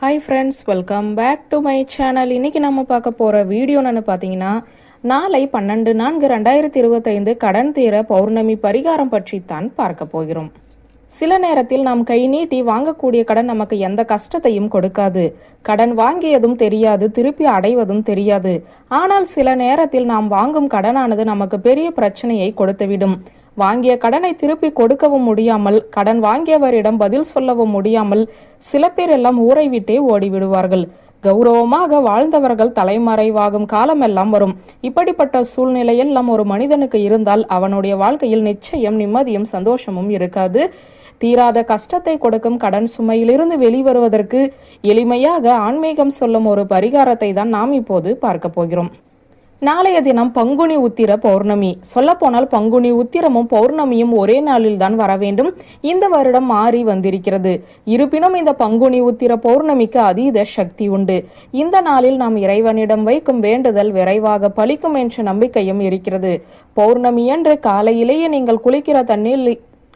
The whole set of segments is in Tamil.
Hi friends welcome back to my channel இன்றைக்கி நம்ம பார்க்க போகிற வீடியோ என்னென்னு பார்த்தீங்கன்னா நாளை பன்னெண்டு நான்கு ரெண்டாயிரத்தி இருபத்தைந்து கடன் தீர பௌர்ணமி பரிகாரம் பற்றி தான் பார்க்க போகிறோம். சில நேரத்தில் நாம் கை நீட்டி வாங்கக்கூடிய கடன் நமக்கு எந்த கஷ்டத்தையும் கொடுக்காது. கடன் வாங்கியதும் தெரியாது திருப்பி அடைவதும் தெரியாது. ஆனால் சில நேரத்தில் நாம் வாங்கும் கடனானது நமக்கு பெரிய பிரச்சனையை கொடுத்துவிடும். வாங்கிய கடனை திருப்பி கொடுக்கவும் முடியாமல் கடன் வாங்கியவரிடம் பதில் சொல்லவும் முடியாமல் சில பேர் எல்லாம் ஊரை விட்டே ஓடிவிடுவார்கள். கௌரவமாக வாழ்ந்தவர்கள் தலைமறைவாகும் காலமெல்லாம் வரும். இப்படிப்பட்ட சூழ்நிலையெல்லாம் ஒரு மனிதனுக்கு இருந்தால் அவனுடைய வாழ்க்கையில் நிச்சயம் நிம்மதியும் சந்தோஷமும் இருக்காது. தீராத கஷ்டத்தை கொடுக்கும் கடன் சுமையிலிருந்து வெளிவருவதற்கு எளிமையாக ஆன்மீகம் சொல்லும் ஒரு பரிகாரத்தை தான் நாம் இப்போது பார்க்க போகிறோம். நாளைய தினம் பங்குனி உத்திர பௌர்ணமி. சொல்லப்போனால் பங்குனி உத்திரமும் பௌர்ணமியும் ஒரே நாளில் தான் வர வேண்டும். இந்த வருடம் மாறி வந்திருக்கிறது. இருப்பினும் இந்த பங்குனி உத்திர பௌர்ணமிக்கு அதீத சக்தி உண்டு. இந்த நாளில் நாம் இறைவனிடம் வைக்கும் வேண்டுதல் விரைவாக பலிக்கும் என்ற நம்பிக்கையும் இருக்கிறது. பௌர்ணமி என்று காலையிலேயே நீங்கள் குளிக்கிற தண்ணீர்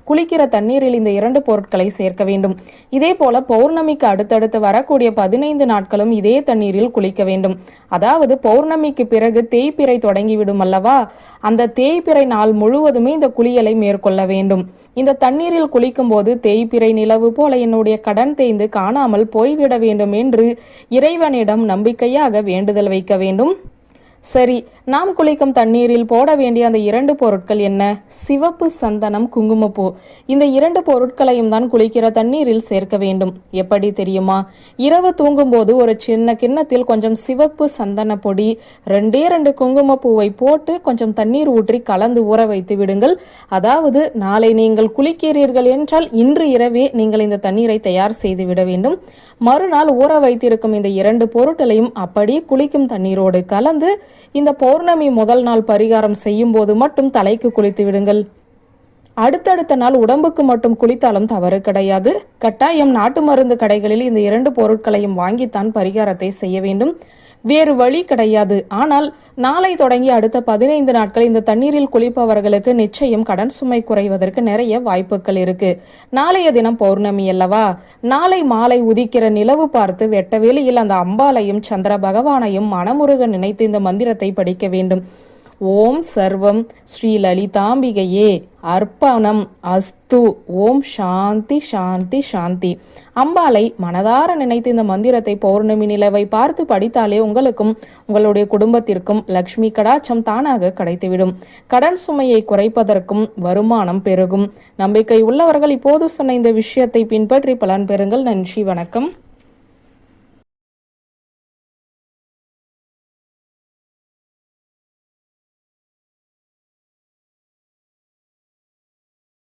குளிக்கிற தண்ணீரில் இந்த இரண்டு பொருட்களை சேர்க்க வேண்டும். இதே போல பௌர்ணமிக்கு அடுத்தடுத்து வரக்கூடிய பதினைந்து நாட்களும் இதே தண்ணீரில் குளிக்க வேண்டும். அதாவது பௌர்ணமிக்கு பிறகு தேய்பிறை தொடங்கிவிடும் அல்லவா? அந்த தேய்பிறை நாள் முழுவதுமே இந்த குளியலை மேற்கொள்ள வேண்டும். இந்த தண்ணீரில் குளிக்கும் போது தேய்பிறை நிலவு போல என்னுடைய கடன் தேய்ந்து காணாமல் போய்விட வேண்டும் என்று இறைவனிடம் நம்பிக்கையாக வேண்டுதல் வைக்க வேண்டும். சரி நாம் குளிக்கும் தண்ணீரில் போட வேண்டிய அந்த இரண்டு பொருட்கள் என்ன? சிவப்பு சந்தனம் குங்குமப்பூ. இந்த இரண்டு பொருட்களையும் தான் குளிக்கிற தண்ணீரில் சேர்க்க வேண்டும். எப்படி தெரியுமா? இரவு தூங்கும்போது ஒரு சின்ன கிண்ணத்தில் கொஞ்சம் சிவப்பு சந்தன பொடி ரெண்டே ரெண்டு குங்குமப்பூவை போட்டு கொஞ்சம் தண்ணீர் ஊற்றி கலந்து ஊற வைத்து விடுங்கள். அதாவது நாளை நீங்கள் குளிக்கிறீர்கள் என்றால் இன்று இரவே நீங்கள் இந்த தண்ணீரை தயார் செய்து விட வேண்டும். மறுநாள் ஊற வைத்திருக்கும் இந்த இரண்டு பொருட்களையும் அப்படியே குளிக்கும் தண்ணீரோடு கலந்து இந்த பௌர்ணமி முதல் நாள் பரிகாரம் செய்யும் போது மட்டும் தலைக்கு குளித்து விடுங்கள். அடுத்தடுத்த நாள் உடம்புக்கு மட்டும் குளித்தாலும் தவறு கிடையாது. கட்டாயம் நாட்டு மருந்து கடைகளில் இந்த இரண்டு பொருட்களையும் வாங்கித்தான் பரிகாரத்தை செய்ய வேண்டும். வேறு வழி கிடையாது. ஆனால் நாளை தொடங்கி அடுத்த பதினைந்து நாட்கள் இந்த தண்ணீரில் குளிப்பவர்களுக்கு நிச்சயம் கடன் சுமை குறைவதற்கு நிறைய வாய்ப்புகள் இருக்கு. நாளைய தினம் பௌர்ணமி அல்லவா? நாளை மாலை உதிக்கிற நிலவு பார்த்து வெட்ட வெளியில் அந்த அம்பாலையும் சந்திர பகவானையும் மனமுருக நினைத்து இந்த மந்திரத்தை படிக்க வேண்டும். ஓம் சர்வம் ஸ்ரீ லலிதாம்பிகையே அர்ப்பணம் அஸ்து. ஓம் சாந்தி சாந்தி சாந்தி. அம்பாலை மனதார நினைத்து இந்த மந்திரத்தை பௌர்ணமி நிலவை பார்த்து படித்தாலே உங்களுக்கும் உங்களுடைய குடும்பத்திற்கும் லக்ஷ்மி கடாச்சம் தானாக கிடைத்துவிடும். கடன் சுமையை குறைப்பதற்கும் வருமானம் பெருகும். நம்பிக்கை உள்ளவர்கள் இப்போது சொன்ன இந்த விஷயத்தை பின்பற்றி பலன் பெறுங்கள். நன்றி வணக்கம்.